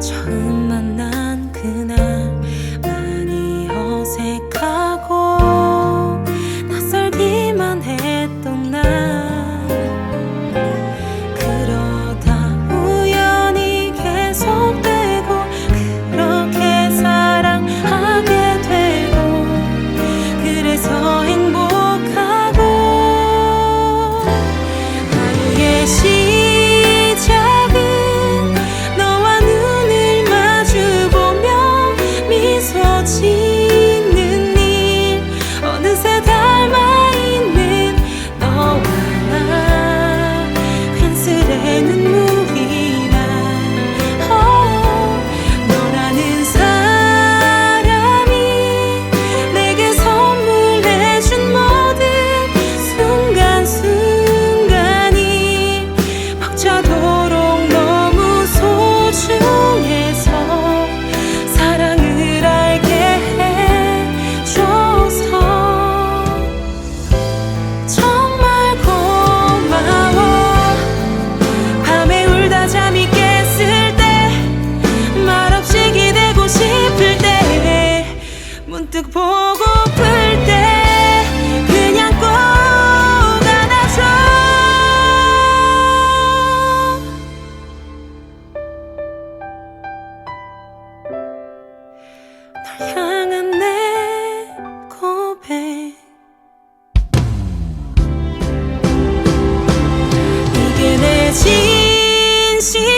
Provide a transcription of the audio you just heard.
처음 만난 그날 많이 어색하고 낯설기만 했던 날. 그러다 우연히 계속되고 그렇게 사랑하게 되고 그래서 행복하고 하루의 시 문득 보고플 때 그냥 꼭 안아줘. 널 향한 내 고백. 이게 내 진심